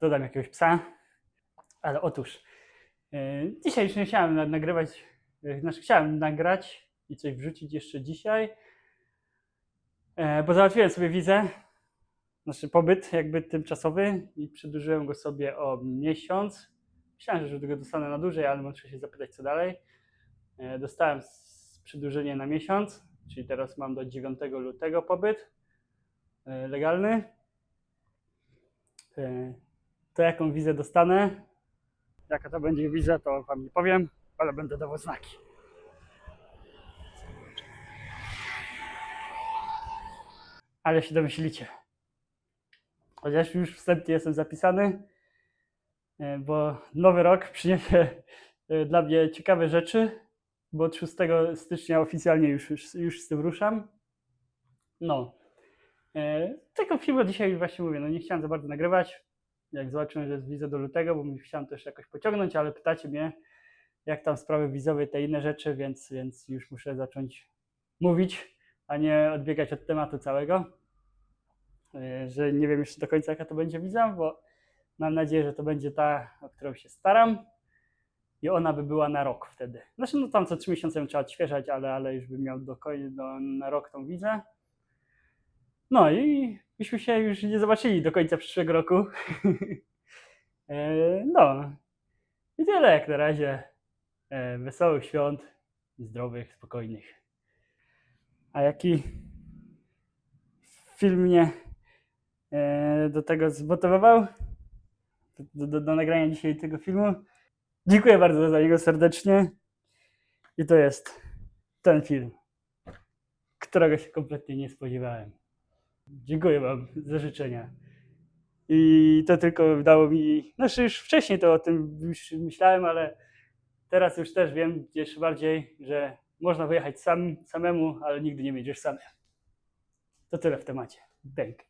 dodam jakiegoś psa. Ale otóż, yy, dzisiaj już nie chciałem na- nagrywać, yy, znaczy chciałem nagrać i coś wrzucić jeszcze dzisiaj, yy, bo załatwiłem sobie wizę, znaczy pobyt jakby tymczasowy i przedłużyłem go sobie o miesiąc. Myślałem, że go dostanę na dłużej, ale muszę się zapytać co dalej. Yy, Dostałem przedłużenie na miesiąc, czyli teraz mam do 9 lutego pobyt yy, legalny. To jaką wizę dostanę, jaka to będzie wiza, to wam nie powiem, ale będę dawał znaki. Ale się domyślicie. Chociaż już wstępnie jestem zapisany, e, bo nowy rok przyniesie e, dla mnie ciekawe rzeczy, bo od 6 stycznia oficjalnie już, już, już z tym ruszam. No. E, Tego filmu dzisiaj właśnie mówię, no nie chciałem za bardzo nagrywać, jak zobaczyłem, że jest wiza do lutego, bo mi chciałem też jakoś pociągnąć, ale pytacie mnie, jak tam sprawy wizowe, te inne rzeczy, więc, więc już muszę zacząć mówić, a nie odbiegać od tematu całego. Yy, Że nie wiem jeszcze do końca, jaka to będzie wiza, bo mam nadzieję, że to będzie ta, o którą się staram. I ona by była na rok wtedy. Znaczy, no tam co trzy miesiące trzeba odświeżać, ale, ale już bym miał do, koń- do, na rok tą wizę. No i byśmy się już nie zobaczyli do końca przyszłego roku. E, no. I tyle jak na razie. E, Wesołych świąt, zdrowych, spokojnych. A jaki film mnie e, do tego zmotywował? Do, do, do nagrania dzisiaj tego filmu? Dziękuję bardzo za niego serdecznie. I to jest ten film, którego się kompletnie nie spodziewałem. Dziękuję Wam za życzenia. I to tylko dało mi. Znaczy, już wcześniej to o tym myślałem, ale teraz już też wiem jeszcze bardziej, że można wyjechać sam, samemu, ale nigdy nie będziesz sam. To tyle w temacie. Bęk.